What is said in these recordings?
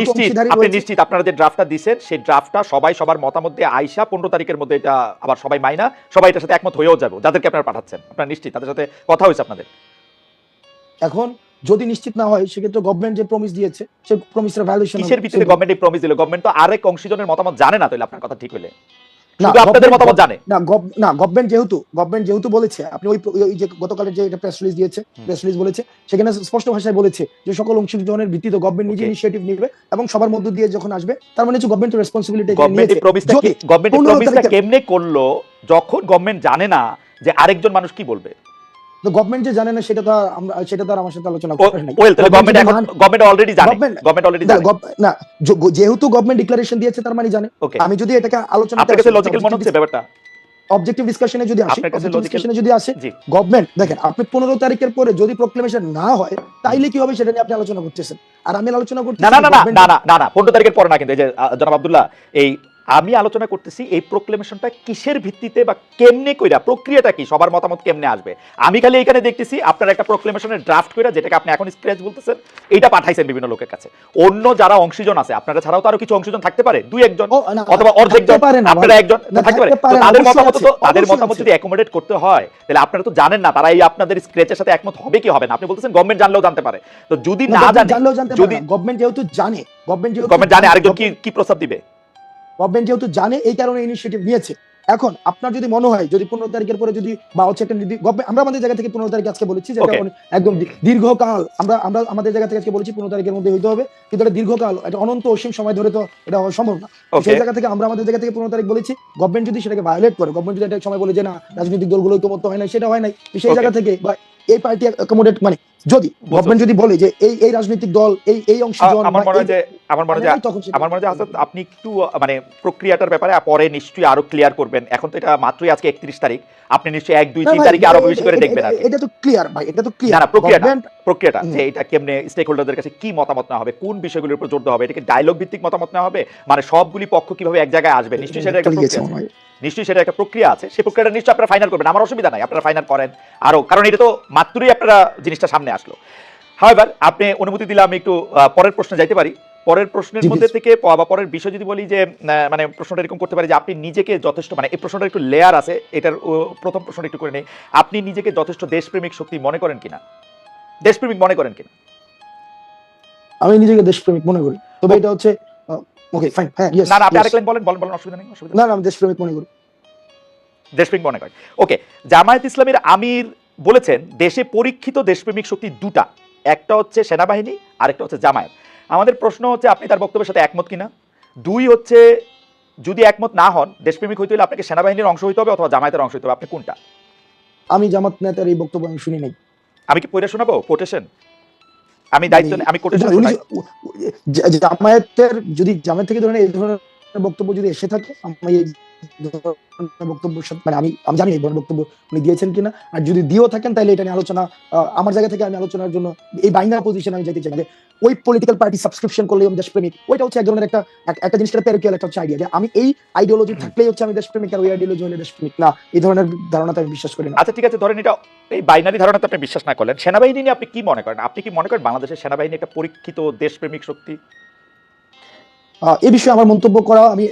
নিশ্চিত? আপনি নিশ্চিত আপনারা যে ড্রাফটটা দিচ্ছেন সেই ড্রাফটটা সবাই সবার মতামত দিয়ে আইসা পনেরো তারিখের মধ্যে এটা আবার সবাই মাইনা সবাই এটার সাথে একমত হয়েও যাবে। যাদেরকে আপনারা পাঠাচ্ছেন আপনারা নিশ্চিত তাদের সাথে কথা হয়েছে আপনাদের? এখন যদি নিশ্চিত না হয় সেক্ষেত্রে গভর্নমেন্ট যে প্রমিস দিয়েছে সেই প্রমিসের ভ্যালুয়েশন কিসের ভিত্তিতে গভর্নমেন্ট প্রমিস দিল? গভর্নমেন্ট তো আরেক অংশীজনের মতামত জানে না তাহলে আপনার কথা ঠিক হইলে। না, শুধু আপনাদের মতামত জানে। না না গভর্নমেন্ট যেহেতু গভর্নমেন্ট যেহেতু বলেছে আপনি ওই ওই যে গতকালের যে এটা প্রেস রিলিজ দিয়েছে প্রেস রিলিজ বলেছে সেখানে স্পষ্ট ভাষায় বলেছে যে সকল অংশগ্রহণের ভিত্তিতে গভর্নমেন্ট নিজে. ইনিশিয়েটিভ নেবে এবং সবার মধ্য দিয়ে যখন আসবে তার মানে হচ্ছে গভর্নমেন্ট রেসপন্সিবিলিটি গভর্নমেন্ট প্রমিসটা গভর্নমেন্ট প্রমিসটা কেমনে করল যখন গভর্নমেন্ট জানে না যে আরেকজন মানুষ কি বলবে? গভর্নমেন্ট যে জানে না সেটা তো আমরা সেটা তো আমার সাথে আলোচনা যেহেতু গভর্নমেন্ট ডিক্লারেশন দিয়েছে তার মানে জানে। আমি যদি এটাকে আলোচনা অবজেক্টিভ ডিসকাশনে যদি আসে ডিসকাশনে যদি আসে গভর্নমেন্ট দেখেন আপনি পনেরো তারিখের পরে যদি প্রোক্লেমেশন না হয় তাইলে কি হবে সেটা নিয়ে আপনি আলোচনা করতেছেন। আর আমি আলোচনা করছি না না না না না না পনেরো তারিখের পরে না কিন্তু এই যে জনাব আব্দুল্লাহ এই আমি আলোচনা করতেছি এই প্রোক্লেমেশনটা কিসের ভিত্তিতে বা কেমনে কইরা প্রক্রিয়াটা কি সবার মতামত কেমনে আসবে? আমি খালি এখানে দেখতেছি আপনার একটা প্রোক্লেমেশনের ড্রাফট কইরা যেটাকে আপনি এখন স্ক্র্যাচ বলতেছেন এটা পাঠাইছেন বিভিন্ন লোকের কাছে। অন্য যারা অংশীজন আছে আপনারা ছাড়াও তো আরও কিছু অংশীজন থাকতে পারে দুই একজন অথবা অর্ধেক জন আপনারা একজন থাকতে পারে। তাদের মতামত তো তাদের মতামত যদি অ্যাকোমোডেট করতে হয় তাহলে আপনারা তো জানেন না তারা এই আপনাদের স্ক্র্যাচের সাথে একমত হবে কি হবে না। আপনি বলতেছেন গভর্নমেন্ট জানলেও জানতে পারে। তো যদি না জানে যদি- গভর্নমেন্ট যেহেতু জানে গভর্নমেন্ট জানে আরেকজন কি কি প্রস্তাব দিবে? গভর্নমেন্ট যেহেতু জানে এই কারণে ইনিশিয়েটিভ নিয়েছে। এখন আপনার যদি মনে হয় যদি পনেরো তারিখের পরে যদি বা হচ্ছে একটা যদি আমরা আমাদের জায়গা থেকে পনেরো তারিখ আজকে বলেছি যে একদম দীর্ঘকাল আমরা আমরা আমাদের জায়গা থেকে আজকে বলেছি পনেরো তারিখের মধ্যে হইতে হবে। কিন্তু এটা দীর্ঘকাল এটা অনন্ত অসীম সময় ধরে তো এটা সম্ভব না। সেই জায়গা থেকে আমরা আমাদের জায়গা থেকে পনেরো তারিখ বলেছি গভর্নমেন্ট যদি সেটাকে ভায়োলেট করে গভর্নমেন্ট যদি একটা সময় বলে যে না রাজনৈতিক দলগুলো ঐক্যমত্য হয় না সেটা হয় নাই সেই জায়গা থেকে বা এই পার্টি অ্যাকোমোডেট মানে যদি গভর্নমেন্ট যদি বলে যে এই এই রাজনৈতিক দল এই এই অংশীজন আমার মনে হয় আমার মনে হয় হয় আপনি একটু মানে প্রক্রিয়াটার ব্যাপারে পরে নিশ্চয়ই আরও ক্লিয়ার করবেন। এখন তো এটা মাত্রই আজকে একত্রিশ তারিখ। আপনি নিশ্চয়ই এক দুই তিন তারিখে আরও বেশি করে দেখবেন আর এটা তো ক্লিয়ার ভাই এটা তো ক্লিয়ার না, প্রক্রিয়াটা। প্রক্রিয়াটা যে এটা কেমনে স্টেক হোল্ডারদের কাছে কি মতামত না হবে কোন বিষয়গুলোর উপর জোর দেওয়া হবে এটাকে ডায়লগ ভিত্তিক মতামত না হবে? মানে সবগুলি পক্ষ কীভাবে এক জায়গায় আসবে? নিশ্চয়ই সেটা একটা প্রক্রিয়া আছে। নিশ্চয়ই সেটা একটা প্রক্রিয়া আছে। সেই প্রক্রিয়াটা নিশ্চয়ই আপনারা ফাইনাল করবেন। আমার অসুবিধা নাই আপনারা ফাইনাল করেন। আরও কারণ এটা তো মাত্রই আপনারা জিনিসটা সামনে আসলো। হাওয়েভার আপনি অনুমতি দিলে আমি একটু পরের প্রশ্নে যাইতে পারি। পরের প্রশ্নের মধ্যে থেকে বা পরের বিষয় যদি বলি যে মানে প্রশ্নটা এরকম করতে পারি যে আপনি নিজেকে যথেষ্ট মানে এই প্রশ্নটা একটু লেয়ার আছে এটার প্রথম প্রশ্নটা একটু করে নেই। আপনি নিজেকে যথেষ্ট দেশপ্রেমিক শক্তি মনে করেন কিনা? দেশপ্রেমিক মনে করেন কিনা? আমি নিজেকে দেশপ্রেমিক মনে করি। তবে এটা হচ্ছে ওকে ফাইন হ্যাঁ yes, না না আপনি. আরেক লাইন বলেন বলেন বলেন অসুবিধা নেই অসুবিধা না না আমি দেশপ্রেমিক মনে করি। দেশপ্রেমিক মনে করেন। ওকে জামায়াত ইসলামের আমির বলেছেন দেশে পরীক্ষিত দেশপ্রেমিক শক্তি দুটা। একটা হচ্ছে সেনাবাহিনী আরেকটা হচ্ছে জামায়াত। আমাদের প্রশ্ন হচ্ছে আপনি তার বক্তব্যের সাথে একমত কিনা? দুই হচ্ছে যদি একমত না হন দেশপ্রেমিক হইতে হলে আপনাকে সেনাবাহিনীর অংশ হইতে হবে অথবা জামায়াতের অংশ হইতে হবে। আপনি কোনটা? আমি জামাত নেতার এই বক্তব্য আমি শুনি নাই। আমি কি পড়ে শোনাবো? কোটেশন? আমি দায়িত্ব আমি কোটেশন জামায়াতের যদি জামায়াত থেকে ধরেন এই ধরনের বক্তব্য যদি এসে থাকে আমি বক্তব্য মানে আমি আমি জানি বক্তব্য উনি দিয়েছেন কিনা। আর যদি দিয়েও থাকেন, তাহলে এটা নিয়ে আলোচনা আমার জায়গা থেকে আমি আলোচনার জন্য এই পজিশন আমি যেতে চাই। যে ওই পলিটিক্যাল পার্টি সাবস্ক্রিপশন করলে আমি দেশপ্রেমিক। ওইটা হচ্ছে এক ধরনের একটা, এক- একটা একটা হচ্ছে আইডিয়া যে আমি এই আইডিওলজি থাকলেই হচ্ছে আমি দেশপ্রেমিক, আর ওই আইডিওলজি হলে দেশপ্রেমিক। না, এই ধরনের আমি বিশ্বাস করি না। আচ্ছা ঠিক আছে, ধরেন এটা, এই বাইনারি ধারণাতে আপনি বিশ্বাস না করলেন। সেনাবাহিনী নিয়ে আপনি কি মনে করেন? আপনি কি মনে করেন বাংলাদেশের সেনাবাহিনী একটা পরীক্ষিত দেশপ্রেমিক শক্তি? এই বিষয়ে আমার মন্তব্য করা, আমি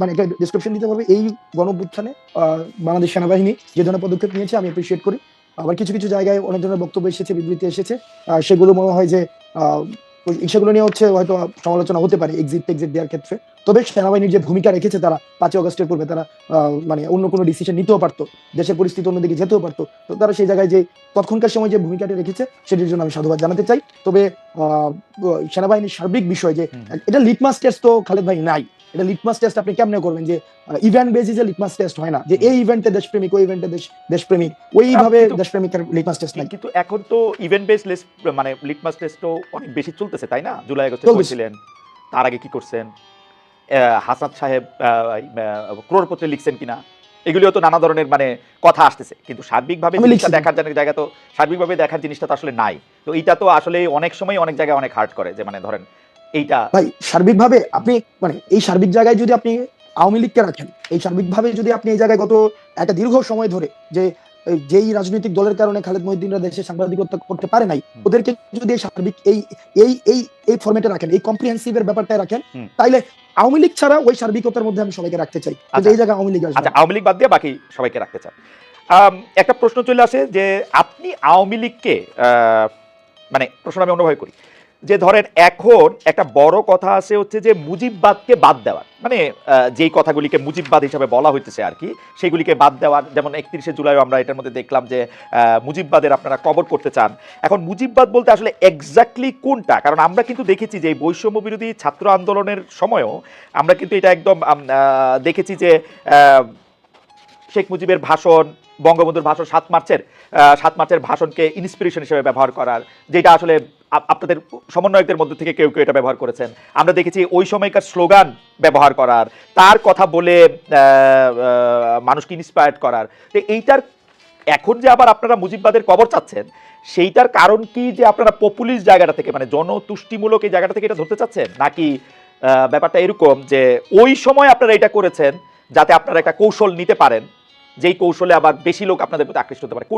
মানে একটা ডিসক্রিপশন দিতে পারবে, এই গণপুত্থানে বাংলাদেশ সেনাবাহিনী যে ধরনের পদক্ষেপ নিয়েছে, আমি অ্যাপ্রিসিয়েট করি। আবার কিছু কিছু জায়গায় অনেক ধরনের বক্তব্য এসেছে, বিবৃতি এসেছে সেগুলো মনে হয় যে সেগুলো নিয়ে হচ্ছে হয়তো সমালোচনা হতে পারে এক্সিট টেক্সিট দেওয়ার ক্ষেত্রে। তবে সেনাবাহিনীর যে ভূমিকা রেখেছে তারা পাঁচই অগস্টের পূর্বে তারা আহ, মানে অন্য কোনো ডিসিশন নিতেও পারতো দেশের পরিস্থিতি অন্যদিকে যেতেও পারতো। তো তারা সেই জায়গায় যে তৎক্ষণকার সময় যে ভূমিকাটা রেখেছে সেটির জন্য আমি সাধুবাদ জানাতে চাই। তবে আহ, সেনাবাহিনীর সার্বিক বিষয় যে এটা লিটমাস টেস্ট তো খালেদ ভাই নাই। এটা লিটমাস টেস্ট আপনি কেমনে করবেন? যে ইভেন্ট বেসিসে লিটমাস টেস্ট হয় না। যে এই ইভেন্টে দেশপ্রেমিক ওই ইভেন্টে দেশ দেশপ্রেমিক। ওইভাবে দেশপ্রেমিকের লিটমাস টেস্ট নাই। কিন্তু এখন তো ইভেন্ট বেস মানে লিটমাস টেস্টও অনেক বেশি চলতেছে তাই না? জুলাই আগস্টে। করেছিলেন তার আগে কি করছেন? হাসান সাহেব ক্রোড়পত্রে লিখছেন কিনা? এগুলিও তো নানা ধরনের মানে কথা আসতেছে। কিন্তু সার্বিকভাবে জিনিসটা দেখার জায়গা- জায়গা তো সার্বিকভাবে দেখার জিনিসটা তো আসলে নাই। তো এইটা তো আসলে অনেক সময় অনেক জায়গায় অনেক হার্ট করে। যে মানে ধরেন এইটা। ভাই সার্বিকভাবে আপনি মানে এই সার্বিক জায়গায় যদি আপনি আওয়ামী লীগকে রাখেন এই সার্বিকভাবে যদি আপনি এই জায়গায় গত একটা দীর্ঘ সময় ধরে যে যেই রাজনৈতিক দলের কারণে খালেদ মহিউদ্দিনরা দেশে সাংবাদিকতা করতে পারে নাই ওদেরকে যদি এই সার্বিক এই এই এই এই ফরম্যাটে রাখেন এই কম্প্রিহেন্সিভ এর ব্যাপারটা রাখেন তাইলে আওয়ামী লীগ ছাড়া ওই সার্বিকতার মধ্যে আমি সবাইকে রাখতে চাই। আচ্ছা। এই জায়গায় আওয়ামী লীগ আচ্ছা আওয়ামী লীগ বাদ দিয়ে বাকি সবাইকে রাখতে চান। আম, একটা প্রশ্ন চলে আসে যে আপনি আওয়ামী লীগকে আহ, মানে প্রশ্ন আমি অন্যভাবে করি। যে ধরেন এখন একটা বড় কথা আছে হচ্ছে যে মুজিববাদকে বাদ দেওয়ার মানে যেই কথাগুলিকে মুজিববাদ হিসাবে বলা হইতেছে আর কি, সেগুলিকে বাদ দেওয়ার যেমন একত্রিশে জুলাই আমরা এটার মধ্যে দেখলাম যে মুজিববাদের আপনারা কবর করতে চান। এখন মুজিববাদ বলতে আসলে এক্স্যাক্টলি কোনটা? কারণ আমরা কিন্তু দেখেছি যে বৈষম্য বিরোধী ছাত্র আন্দোলনের সময়ও আমরা কিন্তু এটা একদম দেখেছি যে শেখ মুজিবের ভাষণ, বঙ্গবন্ধুর ভাষণ সাত মার্চের সাত মার্চের ভাষণকে ইন্সপিরেশন হিসেবে ব্যবহার করার, যেটা আসলে আপনাদের সমন্বয়কদের মধ্যে থেকে কেউ কেউ এটা ব্যবহার করেছেন। আমরা দেখেছি ওই সময়কার স্লোগান ব্যবহার করার, তার কথা বলে মানুষকে ইন্সপায়ার্ড করার। তো এইটার, এখন যে আবার আপনারা মুজিববাদের কবর চাচ্ছেন, সেইটার কারণ কি যে আপনারা পপুলিস্ট জায়গাটা থেকে মানে জনতুষ্টিমূলক এই জায়গাটা থেকে এটা ধরতে চাচ্ছেন? নাকি ব্যাপারটা এরকম যে ওই সময় আপনারা এটা করেছেন যাতে আপনারা একটা কৌশল নিতে পারেন, যেই কৌশলে আবার বেশি লোক আপনাদের প্রতি আকৃষ্ট হতে পারে?